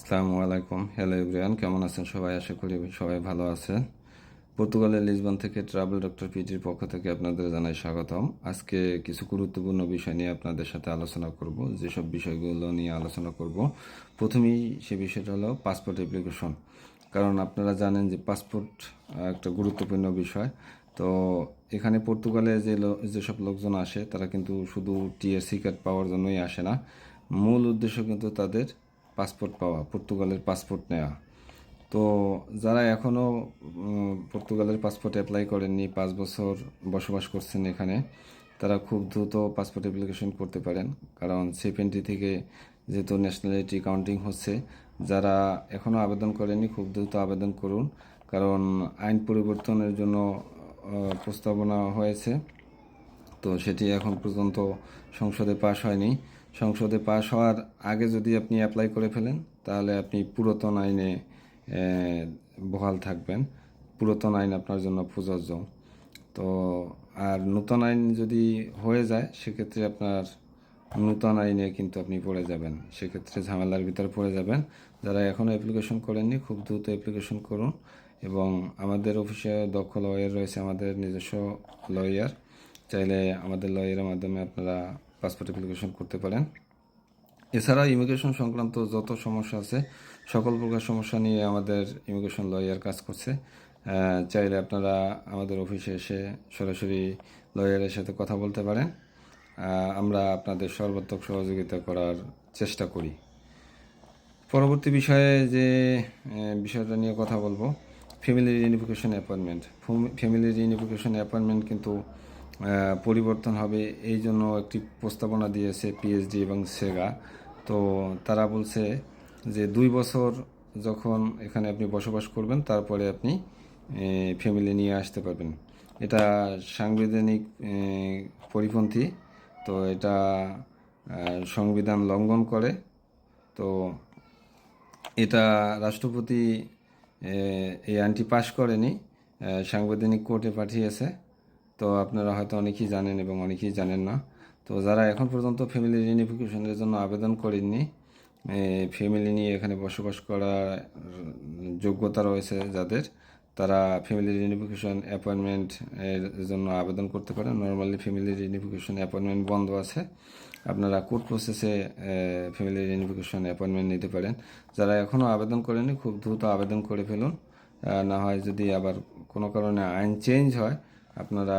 আসসালামু আলাইকুম। হ্যালো ইব্রিয়ান কেমন আছেন সবাই? আশা করি সবাই ভালো আছেন। পর্তুগালের লিসবন থেকে ট্রাভেল ডক্টর পিজির পক্ষ থেকে আপনাদের জানাই স্বাগতম। আজকে কিছু গুরুত্বপূর্ণ বিষয় নিয়ে আপনাদের সাথে আলোচনা করব, যেসব বিষয়গুলো নিয়ে আলোচনা করব। প্রথমেই সে বিষয়টা হলো পাসপোর্ট অ্যাপ্লিকেশন কারণ আপনারা জানেন যে পাসপোর্ট একটা গুরুত্বপূর্ণ বিষয়। তো এখানে পর্তুগালে যে যেসব লোকজন আসে, তারা কিন্তু শুধু টিএসসি কার্ড পাওয়ার জন্যই আসে না। মূল উদ্দেশ্য কিন্তু তাদের পাসপোর্ট পাওয়া, পর্তুগালের পাসপোর্ট নেওয়া তো যারা এখনও পর্তুগালের পাসপোর্ট অ্যাপ্লাই করেননি, পাঁচ বছর বসবাস করছেন এখানে, তারা খুব দ্রুত পাসপোর্ট অ্যাপ্লিকেশন করতে পারেন। কারণ সেভেন্টি থেকে যেহেতু ন্যাশনালিটি কাউন্টিং হচ্ছে, যারা এখনও আবেদন করেনি খুব দ্রুত আবেদন করুন। কারণ আইন পরিবর্তনের জন্য প্রস্তাবনা হয়েছে। তো সেটি এখন পর্যন্ত সংসদে পাশ হয়নি। সংসদে পাশ হওয়ার আগে যদি আপনি অ্যাপ্লাই করে ফেলেন, তাহলে আপনি পুরাতন আইনে বহাল থাকবেন। পুরাতন আইন আপনার জন্য প্রযোজ্য। তো, আর নূতন আইন যদি হয়ে যায়, সেক্ষেত্রে আপনার নূতন আইনে কিন্তু আপনি পড়ে যাবেন। সেক্ষেত্রে ঝামেলার ভিতরে পড়ে যাবেন। যারা এখনও অ্যাপ্লিকেশন করেননি, খুব দ্রুত অ্যাপ্লিকেশন করুন। এবং আমাদের অফিসে দক্ষ লয়ার রয়েছে, আমাদের নিজস্ব লয়ার চাইলে আমাদের লয়ারের মাধ্যমে আপনারা পাসপোর্ট অ্যাপ্লিকেশন করতে পারেন। এছাড়া ইমিগ্রেশন সংক্রান্ত যত সমস্যা আছে, সকল প্রকার সমস্যা নিয়ে আমাদের ইমিগ্রেশন লয়ার কাজ করছে। চাইলে আপনারা আমাদের অফিসে এসে সরাসরি লয়ারের সাথে কথা বলতে পারেন। আমরা আপনাদের সর্বাত্মক সহযোগিতা করার চেষ্টা করি। পরবর্তী বিষয়ে যে বিষয়টা নিয়ে কথা বলব family reunification appointment family reunification appointment কিন্তু পরিবর্তন হবে, এই জন্য একটি প্রস্তাবনা দিয়েছে পিএইচডি এবং সেগা তো তারা বলছে যে দুই বছর যখন এখানে আপনি বসবাস করবেন, তারপরে আপনি ফ্যামিলি নিয়ে আসতে পারবেন। এটা সাংবিধানিক পরিপন্থী, তো এটা সংবিধান লঙ্ঘন করে। তো এটা রাষ্ট্রপতি এই আইনটি পাশ করেনি সাংবিধানিক কোর্টে পাঠিয়েছে। তো আপনারা হয়তো অনেকেই জানেন এবং অনেকেই জানেন না। তো যারা এখন পর্যন্ত ফ্যামিলি রিউনিফিকেশনের জন্য আবেদন করেননি ফ্যামিলি নিয়ে এখানে বসবাস করার যোগ্যতা রয়েছে যাদের, তারা ফ্যামিলি রিউনিফিকেশন অ্যাপয়েন্টমেন্ট এর জন্য আবেদন করতে পারেন। নর্মালি ফ্যামিলি রিউনিফিকেশন অ্যাপয়েন্টমেন্ট বন্ধ আছে। আপনারা কোর্ট প্রসেসে ফ্যামিলি রিউনিফিকেশন অ্যাপয়েন্টমেন্ট নিতে পারেন। যারা এখনও আবেদন করেনি খুব দ্রুত আবেদন করে ফেলুন। না হয় যদি আবার কোনো কারণে আইন চেঞ্জ হয় আপনারা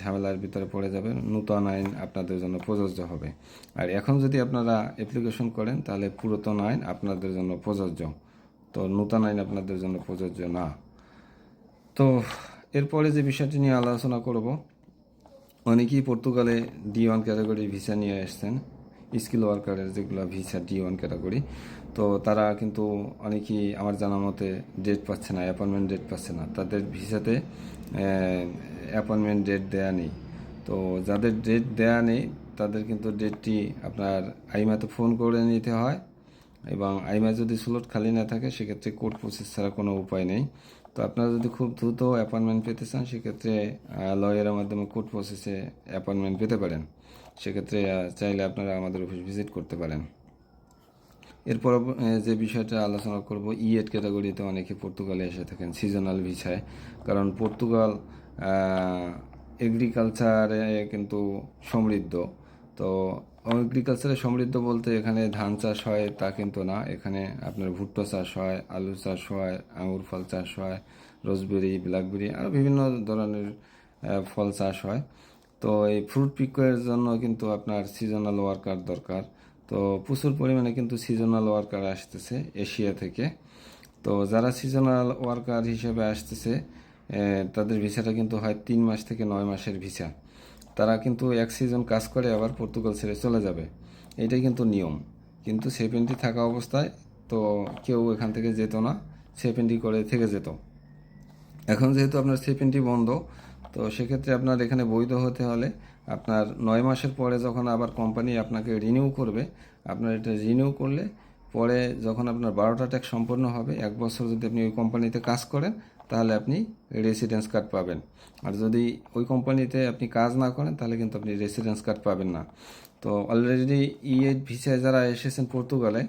ঝামেলার ভিতরে পড়ে যাবেন, নূতন আইন আপনাদের জন্য প্রযোজ্য হবে। আর এখন যদি আপনারা অ্যাপ্লিকেশন করেন, তাহলে পুরাতন আইন আপনাদের জন্য প্রযোজ্য। তো নূতন আইন আপনাদের জন্য প্রযোজ্য না। তো এরপরে যে বিষয়টি নিয়ে আলোচনা করব, অনেকেই পর্তুগালে ডি ওয়ান ক্যাটাগরির ভিসা নিয়ে এসছেন স্কিল ওয়ার্কারের যেগুলো ভিসা ডি ওয়ান ক্যাটাগরি তো তারা কিন্তু অনেকেই আমার জানা মতে ডেট পাচ্ছে না অ্যাপয়েন্টমেন্ট ডেট পাচ্ছে না। তাদের ভিসাতে অ্যাপয়েন্টমেন্ট ডেট দেয়া নেই। তো যাদের ডেট দেয়া নেই, তাদের কিন্তু ডেটটি আপনার আইমাতে ফোন করে নিতে হয় এবং আইমা যদি স্লট খালি না থাকে, সেক্ষেত্রে কোর্ট প্রসেস ছাড়া কোনো উপায় নেই। তো আপনারা যদি খুব দ্রুত অ্যাপয়েন্টমেন্ট পেতে চান, সেক্ষেত্রে লয়ারের মাধ্যমে কোর্ট প্রসেসে অ্যাপয়েন্টমেন্ট পেতে পারেন। সেক্ষেত্রে চাইলে আপনারা আমাদের অফিস ভিজিট করতে পারেন। এরপর যে বিষয়টা আলোচনা করব ইএড ক্যাটাগরিতে অনেকে পর্তুগালে এসে থাকেন সিজনাল ভিসায় কারণ পর্তুগাল এগ্রিকালচারে কিন্তু সমৃদ্ধ। তো এগ্রিকালচারে সমৃদ্ধ বলতে এখানে ধান চাষ হয় তা কিন্তু না। এখানে আপনার ভুট্টো চাষ হয়, আলু চাষ হয়, আঙুর ফল চাষ হয় রোজবেরি ব্ল্যাকবেরি আরও বিভিন্ন ধরনের ফল চাষ হয়। তো এই ফ্রুট পিকের জন্য কিন্তু আপনার সিজনাল ওয়ার্কার দরকার। তো প্রচুর পরিমাণে কিন্তু সিজনাল ওয়ার্কার আসতেছে এশিয়া থেকে। তো যারা সিজনাল ওয়ার্কার হিসেবে আসতেছে তাদের ভিসাটা কিন্তু হয় তিন মাস থেকে নয় মাসের ভিসা। তারা কিন্তু এক সিজন কাজ করে, আবার পর্তুগাল ছেড়ে চলে যাবে। এটাই কিন্তু নিয়ম। কিন্তু সেভেন্টি থাকা অবস্থায় তো কেউ এখান থেকে যেত না, সেভেন্টি করে থেকে যেত। এখন যেহেতু আপনার সেভেন্টি বন্ধ, তো সেক্ষেত্রে আপনার এখানে বৈধ হতে হলে আপনার নয় মাসের পরে যখন আবার কোম্পানি আপনাকে রিনিউ করবে, আপনার এটা রিনিউ করলে পরে যখন আপনার বারোটা ট্যাক্স সম্পন্ন হবে, এক বছর যদি আপনি ওই কোম্পানিতে কাজ করেন তাহলে আপনি রেসিডেন্স কার্ড পাবেন। আর যদি ওই কোম্পানিতে আপনি কাজ না করেন, তাহলে কিন্তু আপনি রেসিডেন্স কার্ড পাবেন না। তো অলরেডি ই এইট ভিসায় যারা এসেছেন পর্তুগালে,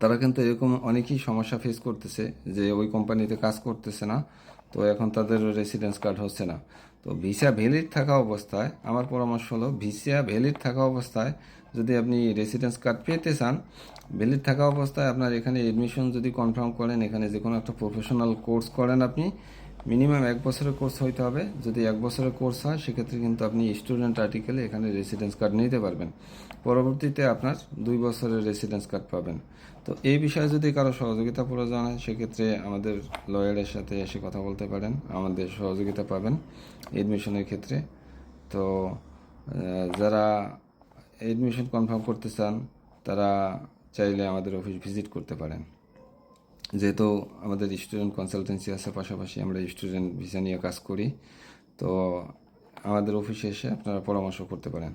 তারা কিন্তু এরকম অনেকেই সমস্যা ফেস করতেছে যে ওই কোম্পানিতে কাজ করতেছে না, তো এখন তাদের রেসিডেন্স কার্ড হচ্ছে না। তো ভিসা ভ্যালিড থাকা অবস্থায়, আমার পরামর্শ হলো ভিসা ভ্যালিড থাকা অবস্থায় যদি আপনি রেসিডেন্স কার্ড পেতে চান ভ্যালিড থাকা অবস্থায় আপনার এখানে এডমিশন যদি কনফার্ম করেন, এখানে যে কোনো একটা প্রফেশনাল কোর্স করেন আপনি মিনিমাম এক বছরের কোর্স হইতে হবে। যদি এক বছরের কোর্স হয়, সেক্ষেত্রে কিন্তু আপনি স্টুডেন্ট আর্টিকেলে এখানে রেসিডেন্স কার্ড নিতে পারবেন। পরবর্তীতে আপনার দুই বছরের রেসিডেন্স কার্ড পাবেন। তো এই বিষয়ে যদি কারও সহযোগিতা প্রয়োজন হয়, সেক্ষেত্রে আমাদের লয়ারের সাথে এসে কথা বলতে পারেন। আমাদের সহযোগিতা পাবেন এডমিশনের ক্ষেত্রে। তো যারা এডমিশন কনফার্ম করতে চান, তারা চাইলে আমাদের অফিস ভিজিট করতে পারেন। যেহেতু আমাদের স্টুডেন্ট কনসালটেন্সি আছে পাশাপাশি আমরা স্টুডেন্ট ভিসা নিয়ে কাজ করি, তো আমাদের অফিসে এসে আপনারা পরামর্শ করতে পারেন।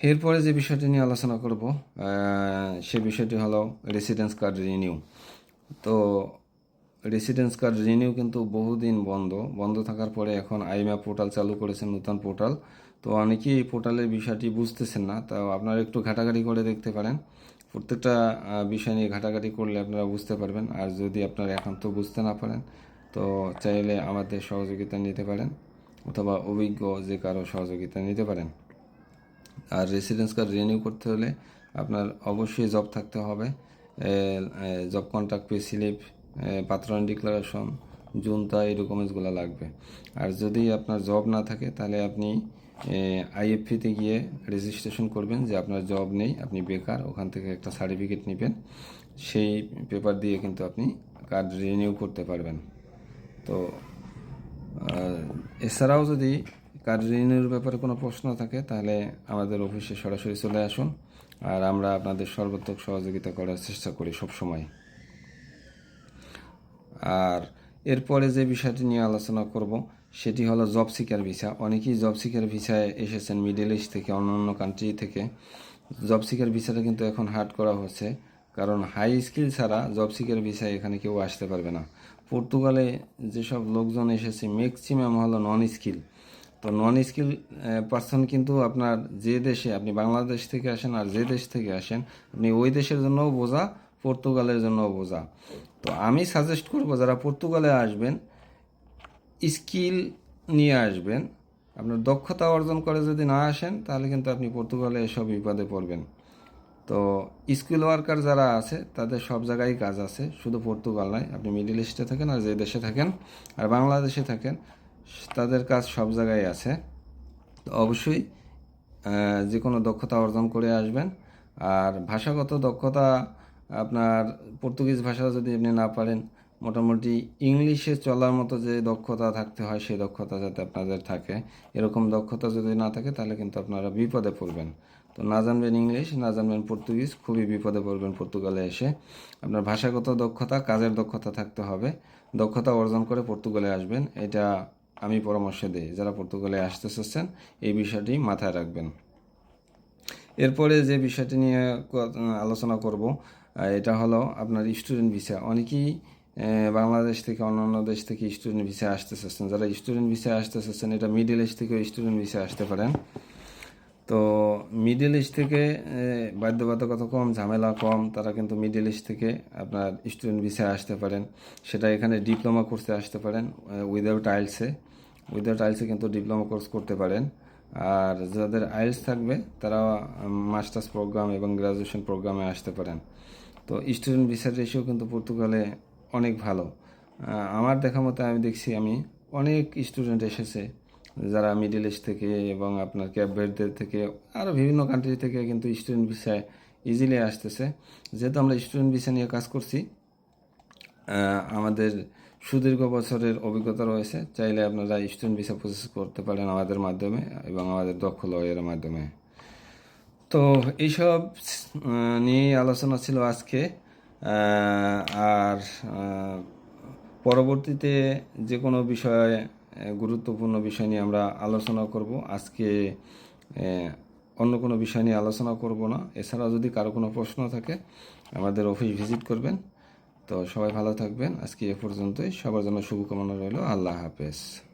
এরপরে যে বিষয়টি নিয়ে আলোচনা করব সে বিষয়টি হলো রেসিডেন্স কার্ড রিনিউ তো রেসিডেন্স কার্ড রিনিউ কিন্তু বহুদিন বন্ধ। বন্ধ থাকার পরে এখন আইমা পোর্টাল চালু করেছেন নতুন পোর্টাল। তো অনেকেই এই পোর্টালের বিষয়টি বুঝতেছেন না তো আপনারা একটু ঘাটাঘাটি করে দেখতে পারেন। প্রত্যেকটা বিষয় নিয়ে ঘাটাঘাটি করলে আপনারা বুঝতে পারবেন, আর যদি আপনারা এখন তো বুঝতে না পারেন, তো চাইলে আমাদের সহযোগিতা নিতে পারেন, অথবা অভিজ্ঞ যে কারও সহযোগিতা নিতে পারেন। আর রেসিডেন্স কার্ড রিনিউ করতে হলে আপনার অবশ্যই জব থাকতে হবে। জব কন্ট্রাক্ট পে স্লিপ পাত্রন ডিক্লারেশন জুনতা, এই ডকুমেন্টসগুলো লাগবে। আর যদি আপনার জব না থাকে, তাহলে আপনি আইএফপিতে গিয়ে রেজিস্ট্রেশন করবেন যে আপনার জব নেই, আপনি বেকার, ওখান থেকে একটা সার্টিফিকেট নেবেন। সেই পেপার দিয়ে কিন্তু আপনি কার্ড রিনিউ করতে পারবেন। তো এছাড়াও যদি কার্ড রিনিউর ব্যাপারে কোনো প্রশ্ন থাকে, তাহলে আমাদের অফিসে সরাসরি চলে আসুন, আর আমরা আপনাদের সর্বাত্মক সহযোগিতা করার চেষ্টা করি সব সময় আর এরপরে যে বিষয়টি নিয়ে আলোচনা করব সেটি হলো জব সিকার ভিসা। অনেকেই জব সিকার ভিসায় এসেছেন মিডল ইস্ট থেকে, অন্য অন্য কান্ট্রি থেকে। জব সিকার ভিসাটা কিন্তু এখন হার্ড করা হচ্ছে। কারণ হাই স্কিল ছাড়া জব সিকার ভিসায় এখানে কেউ আসতে পারবে না। পর্তুগালে যেসব লোকজন এসেছে ম্যাক্সিমাম হলো নন স্কিল তো নন স্কিল পার্সন কিন্তু আপনার যে দেশে, আপনি বাংলাদেশ থেকে আসেন আর যে দেশ থেকে আসেন, আপনি ওই দেশের জন্যও বোঝা, পর্তুগালের জন্যও বোঝা। তো আমি সাজেস্ট করব, যারা পর্তুগালে আসবেন স্কিল নিয়ে আসবেন। আপনার দক্ষতা অর্জন করে যদি না আসেন, তাহলে কিন্তু আপনি পর্তুগালে এসব বিপদে পড়বেন। তো স্কিল ওয়ার্কার যারা আছে, তাদের সব জায়গায় কাজ আছে। শুধু পর্তুগাল নয়, আপনি মিডিল ইস্টে থাকেন আর যে দেশে থাকেন আর বাংলাদেশে থাকেন, তাদের কাজ সব জায়গায় আছে। তো অবশ্যই যে কোনো দক্ষতা অর্জন করে আসবেন। আর ভাষাগত দক্ষতা, আপনার পর্তুগিজ ভাষা যদি আপনি না পারেন মোটামুটি ইংলিশে চলার মতো যে দক্ষতা থাকতে হয়, সেই দক্ষতা যাতে আপনাদের থাকে। এরকম দক্ষতা যদি না থাকে, তাহলে কিন্তু আপনারা বিপদে পড়বেন। তো না জানবেন ইংলিশ, না জানবেন পর্তুগিজ, খুবই বিপদে পড়বেন পর্তুগালে এসে। আপনার ভাষাগত দক্ষতা, কাজের দক্ষতা থাকতে হবে। দক্ষতা অর্জন করে পর্তুগালে আসবেন, এটা আমি পরামর্শ দিই। যারা পর্তুগালে আসতে চাচ্ছেন, এই বিষয়টি মাথায় রাখবেন। এরপরে যে বিষয়টি নিয়ে আলোচনা করব এটা হলো আপনার স্টুডেন্ট ভিসা। অনেকেই বাংলাদেশ থেকে অন্যান্য দেশ থেকে স্টুডেন্ট ভিসা আসতে চাচ্ছেন যারা স্টুডেন্ট ভিসা আসতে চাচ্ছেন এটা মিডিল ইস্ট থেকে স্টুডেন্ট ভিসা আসতে পারেন। তো মিডিল ইস্ট থেকে বাধ্যবাধকতা কম, ঝামেলা কম, তারা কিন্তু মিডিল ইস্ট থেকে আপনার স্টুডেন্ট ভিসা আসতে পারেন। সেটা এখানে ডিপ্লোমা কোর্সে আসতে পারেন উইদাউট আইলসে উইদাউট আইলসে কিন্তু ডিপ্লোমা কোর্স করতে পারেন। আর যাদের আইলস থাকবে, তারা মাস্টার্স প্রোগ্রাম এবং গ্রাজুয়েশন প্রোগ্রামে আসতে পারেন। তো স্টুডেন্ট ভিসার রেশিও কিন্তু পর্তুগালে অনেক ভালো। আমার দেখা মতো আমি দেখছি আমি অনেক স্টুডেন্ট এসেছে যারা মিডিল ইস্ট থেকে এবং আপনার ক্যাব ভেরদের থেকে আরও বিভিন্ন কান্ট্রি থেকে কিন্তু স্টুডেন্ট ভিসায় ইজিলি আসতেছে। যেহেতু আমরা স্টুডেন্ট ভিসা নিয়ে কাজ করছি আমাদের সুদীর্ঘ বছরের অভিজ্ঞতা রয়েছে। চাইলে আপনারা স্টুডেন্ট ভিসা প্রসেস করতে পারেন আমাদের মাধ্যমে এবং আমাদের দক্ষ লয়ের মাধ্যমে। তো এইসব নিয়েই আলোচনা ছিল আজকে। আর পরবর্তীতে যে কোনো বিষয়ে গুরুত্বপূর্ণ বিষয় নিয়ে আমরা আলোচনা করব। আজকে অন্য কোনো বিষয় নিয়ে আলোচনা করব না। এছাড়াও যদি কারও কোনো প্রশ্ন থাকে, আমাদের অফিস ভিজিট করবেন। তো সবাই ভালো থাকবেন। আজকে এ পর্যন্তই। সবার জন্য শুভকামনা রইল। আল্লাহ হাফেজ।